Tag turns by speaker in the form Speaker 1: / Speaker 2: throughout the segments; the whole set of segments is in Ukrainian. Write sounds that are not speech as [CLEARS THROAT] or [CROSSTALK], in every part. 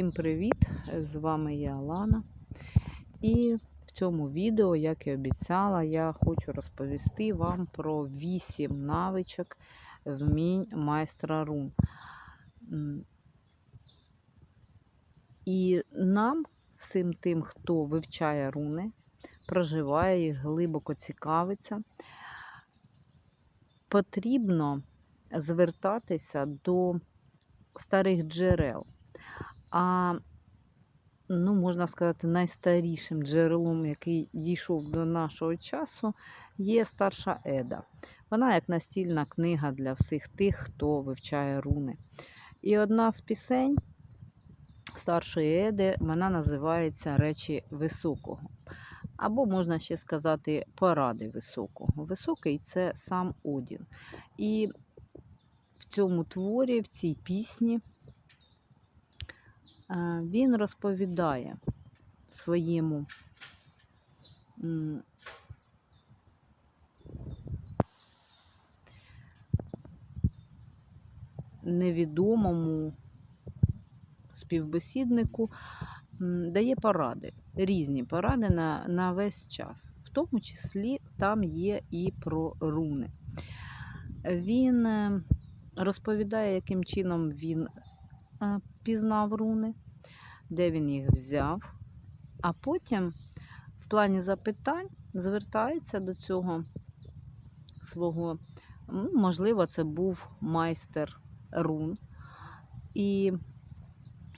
Speaker 1: Всім привіт! З вами я Алана. І в цьому відео, як і обіцяла, я хочу розповісти вам про 8 навичок вмінь майстра рун. І нам, всім тим, хто вивчає руни, проживає їх, глибоко цікавиться, потрібно звертатися до старих джерел. А, ну, можна сказати, найстарішим джерелом, який дійшов до нашого часу, є старша Еда. Вона як настільна книга для всіх тих, хто вивчає руни. І одна з пісень старшої Еди вона називається Речі Високого. Або можна ще сказати поради високого. Високий це сам Одін. І в цьому творі, в цій пісні, він розповідає своєму невідомому співбесіднику, дає поради, різні поради на, на весь час. В тому числі там є і про руни. Він е, розповідає, яким чином він е, пізнав руни, де він їх взяв, а потім в плані запитань звертається до цього свого, ну, можливо, це був майстер рун, і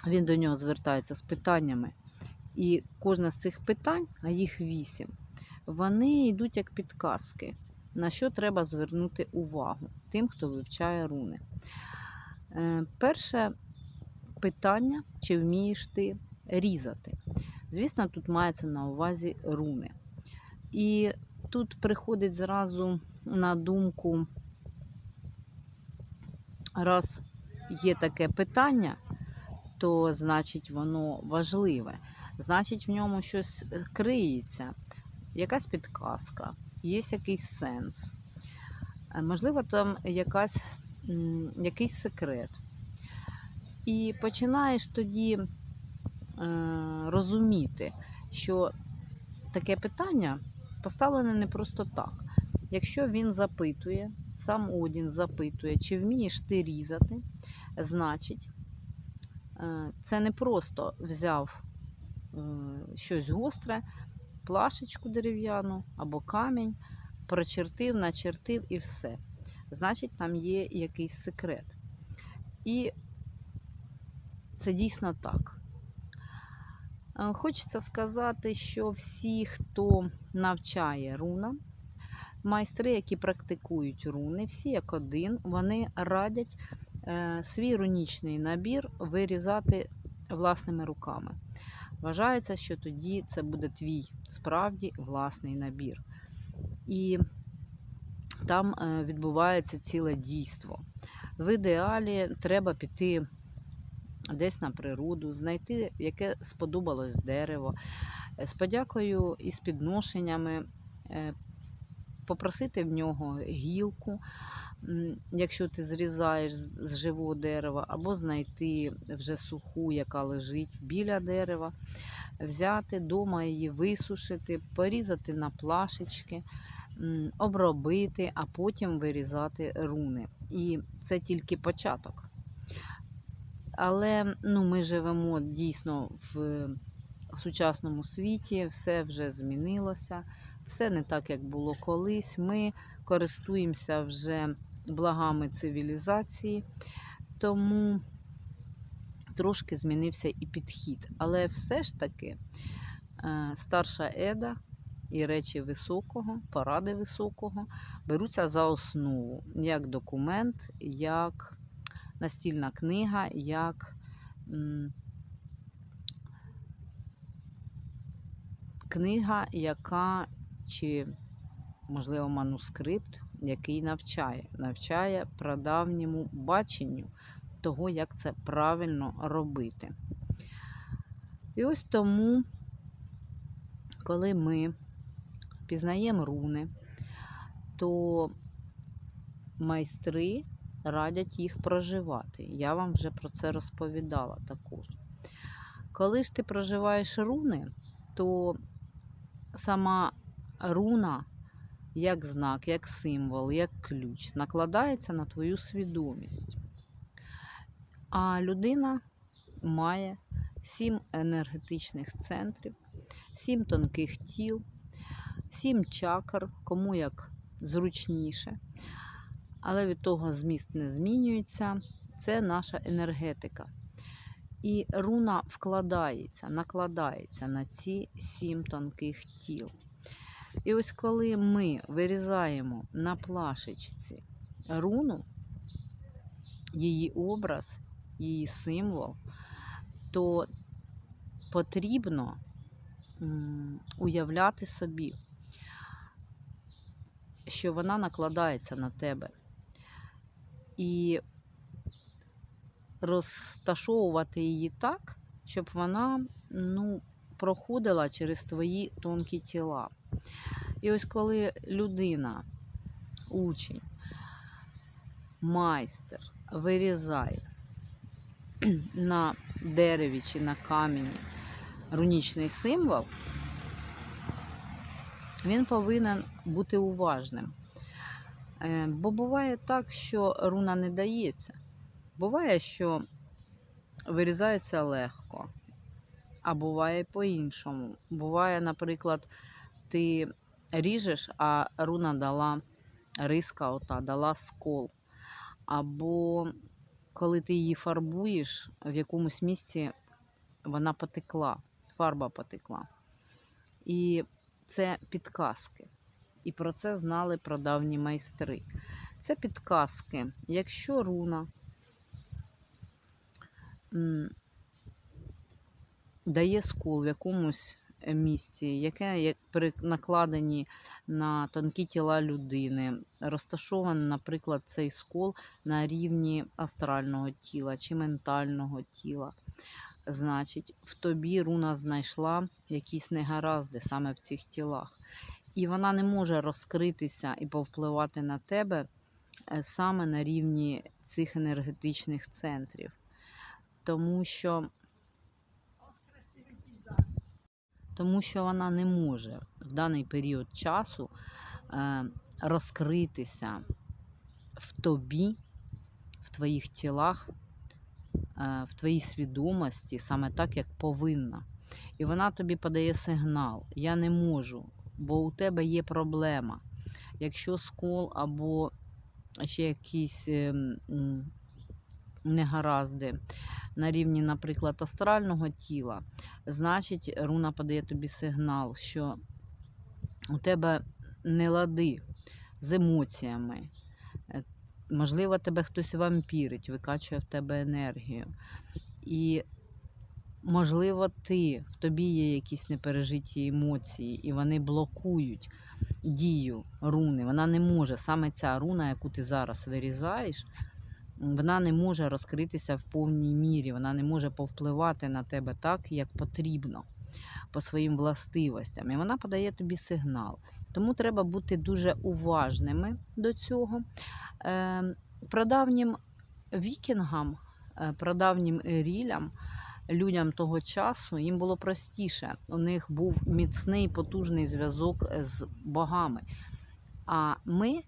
Speaker 1: він до нього звертається з питаннями. І кожне з цих питань, а їх вісім, вони йдуть як підказки, на що треба звернути увагу тим, хто вивчає руни. Е, Перше питання, чи вмієш ти різати? Звісно, тут мається на увазі руни. І тут приходить зразу на думку, раз є таке питання, то значить воно важливе. Значить, в ньому щось криється, якась підказка, є якийсь сенс. Е, Можливо, там якась, якийсь секрет. І починаєш тоді е, розуміти, що таке питання поставлене не просто так. Якщо він запитує, сам Одін запитує, чи вмієш ти різати, значить, е, це не просто взяв е, щось гостре, плашечку дерев'яну або камінь, прочертив, начертив і все. Значить, там є якийсь секрет. І це дійсно так. Е, Хочеться сказати, що всі, хто навчає рунам, майстри, які практикують руни, всі як один, вони радять е, свій рунічний набір вирізати власними руками. Вважається, що тоді це буде твій справді власний набір. І там е, відбувається ціле дійство. В ідеалі треба піти десь на природу, знайти, яке сподобалось дерево, е, з подякою і з підношеннями, е, попросити в нього гілку, якщо ти зрізаєш з живого дерева, або знайти вже суху, яка лежить біля дерева, взяти дома її, висушити, порізати на плашечки, обробити, а потім вирізати руни. І це тільки початок. Але ну, ми живемо дійсно в сучасному світі, все вже змінилося, все не так, як було колись. Ми користуємося вже благами цивілізації, тому трошки змінився і підхід. Але все ж таки е, старша еда і речі високого, поради високого беруться за основу як документ, як настільна книга, як книга, яка чи, можливо, манускрипт, який навчає, навчає прадавньому баченню того, як це правильно робити. І ось тому, коли ми пізнаємо руни, то майстри радять їх проживати. Я вам вже про це розповідала також. Коли ж ти проживаєш руни, то сама руна, як знак, як символ, як ключ, накладається на твою свідомість. А людина має сім енергетичних центрів, сім тонких тіл, сім чакр, кому як зручніше. Але від того зміст не змінюється. Це наша енергетика. І руна вкладається, накладається на ці сім тонких тіл. І ось коли ми вирізаємо на плашечці руну, її образ, її символ, то потрібно уявляти собі, що вона накладається на тебе. І розташовувати її так, щоб вона ну, проходила через твої тонкі тіла. І ось коли людина, учень, майстер вирізає [CLEARS THROAT] на дереві чи на камені рунічний символ, він повинен бути уважним. Е, Бо буває так, що руна не дається. Буває, що вирізається легко, а буває по-іншому. Буває, наприклад, ти ріжеш, а руна дала риска, ота, дала скол. Або коли ти її фарбуєш, в якомусь місці вона потекла, фарба потекла. І це підказки. І про це знали прадавні майстри. Це підказки. Якщо руна дає скол в якомусь місці, яке при накладенні на тонкі тіла людини, розташований, наприклад, цей скол на рівні астрального тіла чи ментального тіла. Значить, в тобі руна знайшла якісь негаразди саме в цих тілах. І вона не може розкритися і повпливати на тебе е, саме на рівні цих енергетичних центрів. Тому що, тому що вона не може в даний період часу е, розкритися в тобі, в твоїх тілах, е, в твоїй свідомості, саме так, як повинна. І вона тобі подає сигнал: я не можу, бо у тебе є проблема. Якщо скол або ще якісь ем, негаразди на рівні, наприклад, астрального тіла, значить, руна подає тобі сигнал, що у тебе не лади з емоціями. Е, Можливо, тебе хтось вампірить, викачує в тебе енергію. І, можливо, ти, в тобі є якісь непережиті емоції, і вони блокують дію руни. Вона не може, саме ця руна, яку ти зараз вирізаєш, вона не може розкритися в повній мірі, вона не може повпливати на тебе так, як потрібно, по своїм властивостям. І вона подає тобі сигнал. Тому треба бути дуже уважними до цього. Е, Прадавнім вікінгам, е, прадавнім рілям, людям того часу їм було простіше. У них був міцний потужний зв'язок з богами. А ми,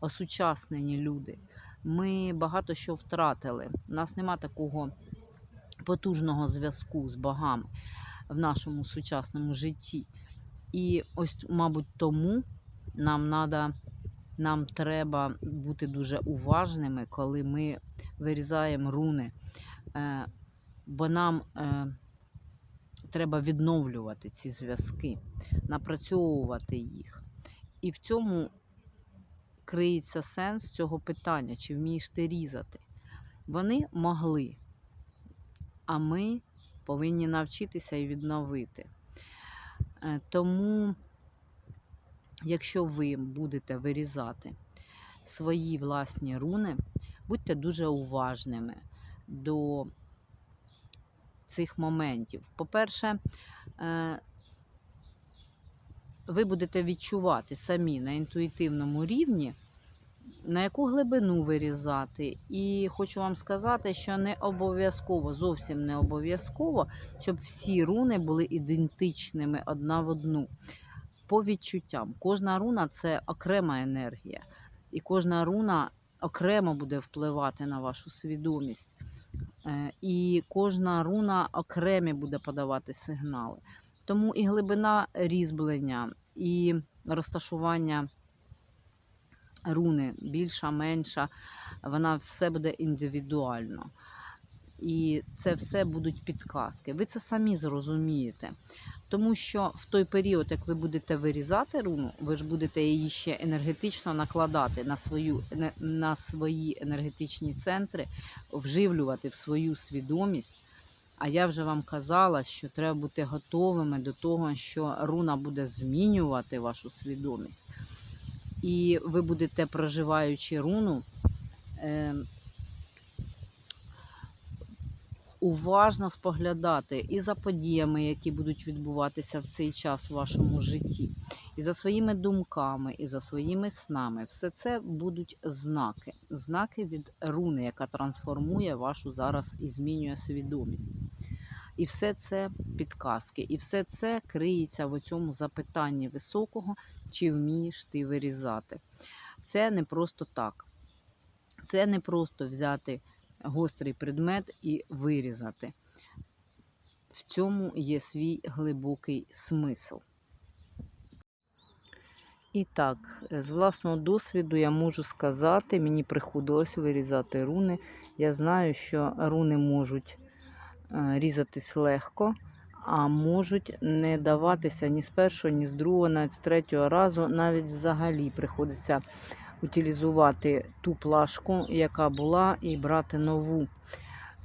Speaker 1: осучаснені люди, ми багато що втратили. У нас нема такого потужного зв'язку з богами в нашому сучасному житті. І ось, мабуть, тому нам надо, нам треба бути дуже уважними, коли ми вирізаємо руни. Бо нам е, треба відновлювати ці зв'язки, напрацьовувати їх. І в цьому криється сенс цього питання, чи вмієш ти різати. Вони могли, а ми повинні навчитися і відновити. Е, Тому, якщо ви будете вирізати свої власні руни, будьте дуже уважними до цих моментів. По-перше, е, ви будете відчувати самі на інтуїтивному рівні, на яку глибину вирізати. І хочу вам сказати, що не обов'язково, зовсім не обов'язково, щоб всі руни були ідентичними одна в одну. По відчуттям, кожна руна це окрема енергія, і кожна руна окремо буде впливати на вашу свідомість. Е, І кожна руна окремі буде подавати сигнали. Тому і глибина різьблення, і розташування руни більша, менша, вона все буде індивідуально. І це все будуть підказки. Ви це самі зрозумієте. Тому що в той період, як ви будете вирізати руну, ви ж будете її ще енергетично накладати на, свою, на свої енергетичні центри, вживлювати в свою свідомість. А я вже вам казала, що треба бути готовими до того, що руна буде змінювати вашу свідомість. І ви будете, проживаючи руну, е, уважно споглядати і за подіями, які будуть відбуватися в цей час в вашому житті, і за своїми думками, і за своїми снами. Все це будуть знаки, знаки від руни, яка трансформує вашу зараз і змінює свідомість. І все це підказки, і все це криється в цьому запитанні високого, чи вмієш ти вирізати. Це не просто так. Це не просто взяти гострий предмет і вирізати. В цьому є свій глибокий смисл. І так, з власного досвіду я можу сказати, мені приходилось вирізати руни. Я знаю, що руни можуть е, різатись легко, а можуть не даватися ні з першого, ні з другого, навіть з третього разу. Навіть взагалі приходиться утилізувати ту плашку, яка була, і брати нову.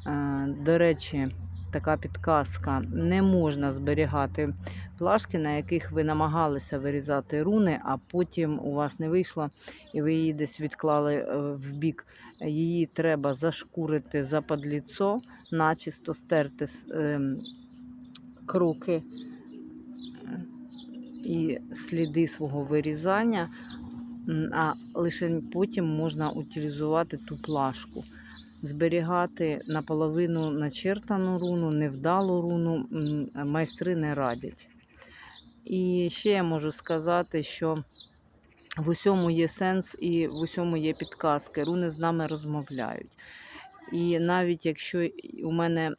Speaker 1: Е, До речі, така підказка: не можна зберігати плашки, на яких ви намагалися вирізати руни, а потім у вас не вийшло, і ви її десь відклали е, в бік. Її треба зашкурити за подліцо, начисто стерти ем, кроки е, і сліди свого вирізання, а лише потім можна утилізувати ту плашку. Зберігати наполовину начертану руну, невдалу руну майстри не радять. І ще я можу сказати, що в усьому є сенс і в усьому є підказки. Руни з нами розмовляють. І навіть якщо у мене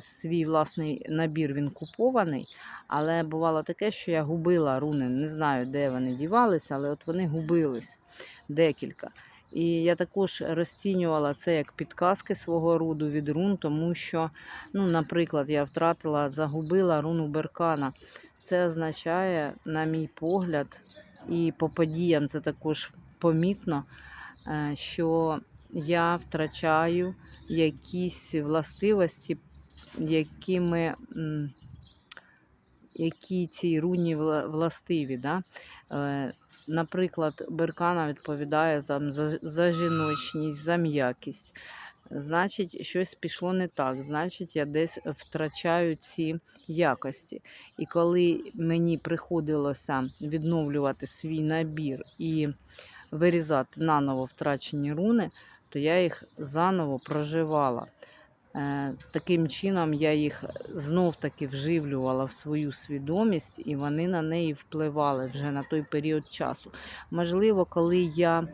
Speaker 1: свій власний набір він купований, але бувало таке, що я губила руни, не знаю, де вони дівалися, але от вони губились декілька. І я також розцінювала це як підказки свого роду від рун, тому що, ну, наприклад, я втратила, загубила руну Беркана. Це означає, на мій погляд, і по подіям це також помітно, е, що я втрачаю якісь властивості, якими, які цій руні властиві. Да? Е, Наприклад, Беркана відповідає за, за, за жіночність, за м'якість. Значить, щось пішло не так. Значить, я десь втрачаю ці якості. І коли мені приходилося відновлювати свій набір і вирізати наново втрачені руни, то я їх заново проживала. Е, Таким чином я їх знов-таки вживлювала в свою свідомість, і вони на неї впливали вже на той період часу. Можливо, коли я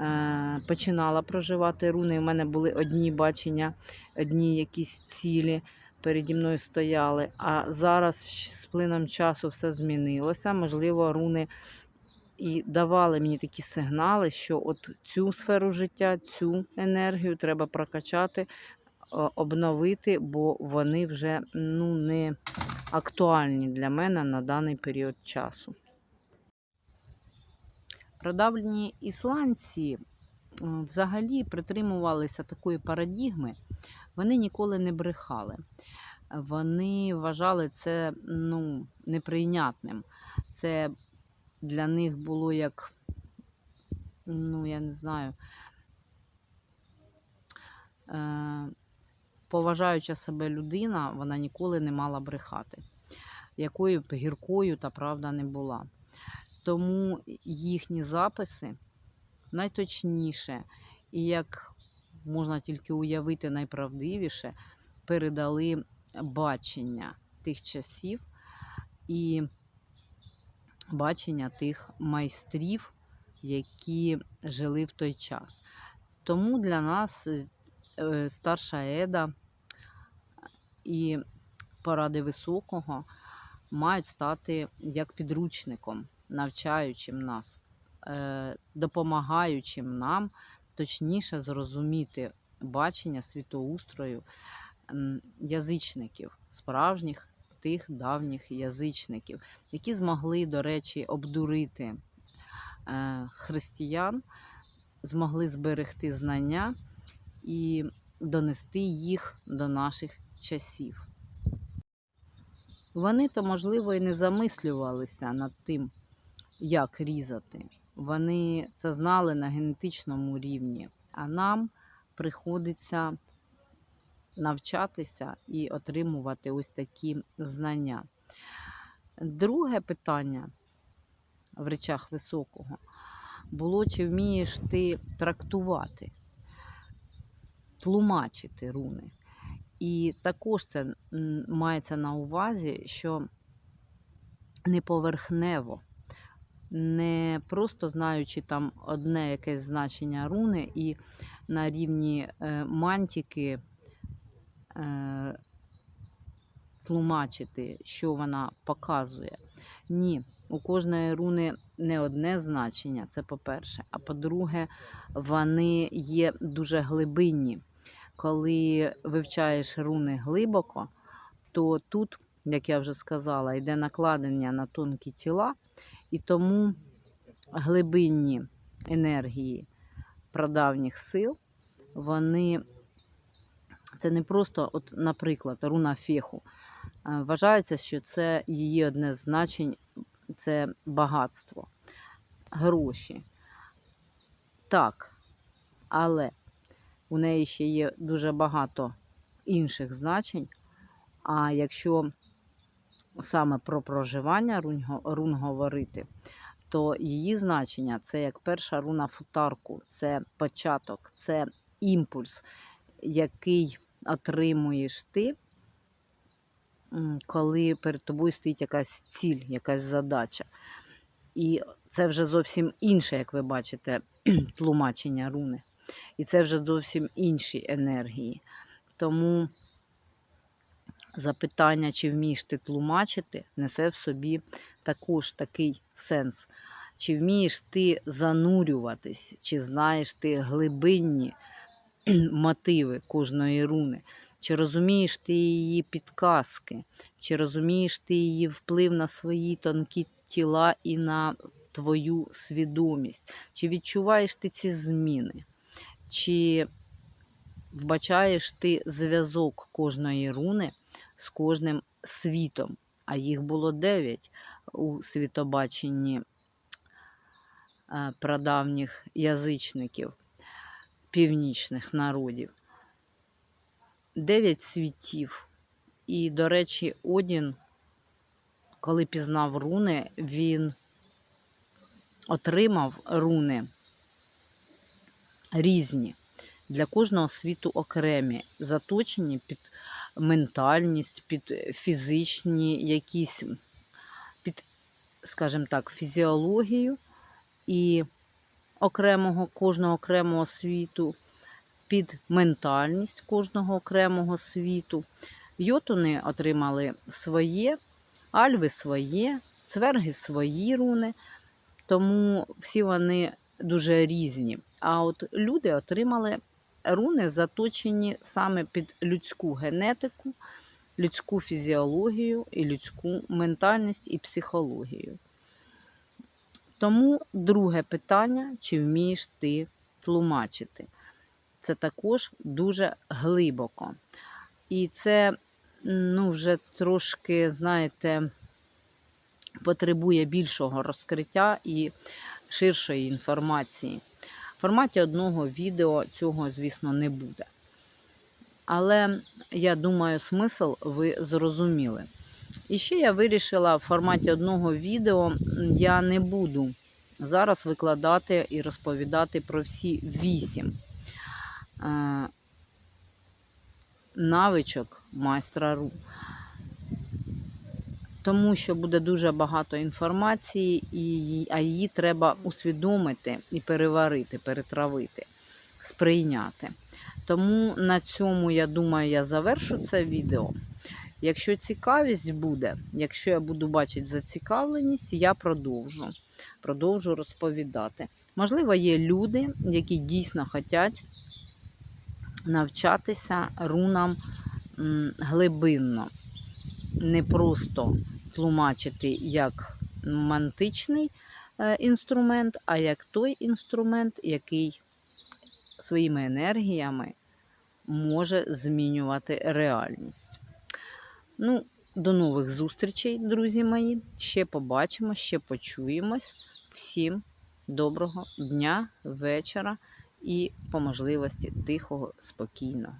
Speaker 1: е, починала проживати руни, у мене були одні бачення, одні якісь цілі переді мною стояли. А зараз з плином часу все змінилося. Можливо, руни і давали мені такі сигнали, що от цю сферу життя, цю енергію треба прокачати, обновити, бо вони вже ну, не актуальні для мене на даний період часу. Продавні ісландці взагалі притримувалися такої парадігми, вони ніколи не брехали. Вони вважали це ну, неприйнятним. Це для них було як, ну, я не знаю, е, поважаюча себе людина, вона ніколи не мала брехати. Якою б гіркою та правда не була. Тому їхні записи найточніше і як можна тільки уявити найправдивіше, передали бачення тих часів і бачення тих майстрів, які жили в той час. Тому для нас е, старша Еда і поради високого мають стати як підручником, навчаючим нас, е, допомагаючим нам точніше зрозуміти бачення світоустрою язичників, справжніх тих давніх язичників, які змогли, до речі, обдурити е, християн, змогли зберегти знання і донести їх до наших часів. Вони то, можливо, і не замислювалися над тим, як різати. Вони це знали на генетичному рівні, а нам приходиться навчатися і отримувати ось такі знання. Друге питання в речах високого було, чи вмієш ти трактувати, тлумачити руни. І також це мається на увазі, що не поверхнево, не просто знаючи там одне якесь значення руни, і на рівні е, мантіки тлумачити, що вона показує. Ні, у кожної руни не одне значення, це по-перше. А по-друге, вони є дуже глибинні. Коли вивчаєш руни глибоко, то тут, як я вже сказала, йде накладення на тонкі тіла, і тому глибинні енергії прадавніх сил, вони це не просто, от, наприклад, руна феху. Е, Вважається, що це її одне з значень це багатство, гроші. Так, але у неї ще є дуже багато інших значень. А якщо саме про проживання рун, рун говорити, то її значення це як перша руна футарку, це початок, це імпульс, який отримуєш ти, коли перед тобою стоїть якась ціль, якась задача. І це вже зовсім інше, як ви бачите, [CLEARS THROAT] тлумачення руни. І це вже зовсім інші енергії. Тому запитання, чи вмієш ти тлумачити, несе в собі також такий сенс. Чи вмієш ти занурюватись, чи знаєш ти глибинні [CLEARS THROAT] мотиви кожної руни, чи розумієш ти її підказки, чи розумієш ти її вплив на свої тонкі тіла і на твою свідомість, чи відчуваєш ти ці зміни, чи вбачаєш ти зв'язок кожної руни з кожним світом, а їх було дев'ять у світобаченні е, прадавніх язичників, північних народів. Дев'ять світів. І, до речі, Одін, коли пізнав руни, він отримав руни різні. Для кожного світу окремі, заточені під ментальність, під фізичні якісь, під, скажімо так, фізіологію і окремого, кожного окремого світу, під ментальність кожного окремого світу. Йотуни отримали своє, альви своє, цверги свої руни, тому всі вони дуже різні. А от люди отримали руни, заточені саме під людську генетику, людську фізіологію і людську ментальність і психологію. Тому друге питання, чи вмієш ти тлумачити? Це також дуже глибоко. І це ну, вже трошки, знаєте, потребує більшого розкриття і ширшої інформації. В форматі одного відео цього, звісно, не буде. Але я думаю, смисл ви зрозуміли. І ще я вирішила в форматі одного відео я не буду зараз викладати і розповідати про всі вісім е, навичок майстра Ру. Тому що буде дуже багато інформації, і, а її треба усвідомити і переварити, перетравити, сприйняти. Тому на цьому, я думаю, я завершу це відео. Якщо цікавість буде, якщо я буду бачити зацікавленість, я продовжу, продовжу розповідати. Можливо, є люди, які дійсно хочуть навчатися рунам глибинно, не просто тлумачити як мантичний е, інструмент, а як той інструмент, який своїми енергіями може змінювати реальність. Ну, до нових зустрічей, друзі мої. Ще побачимо, ще почуємось. Всім доброго дня, вечора і по можливості тихого, спокійного.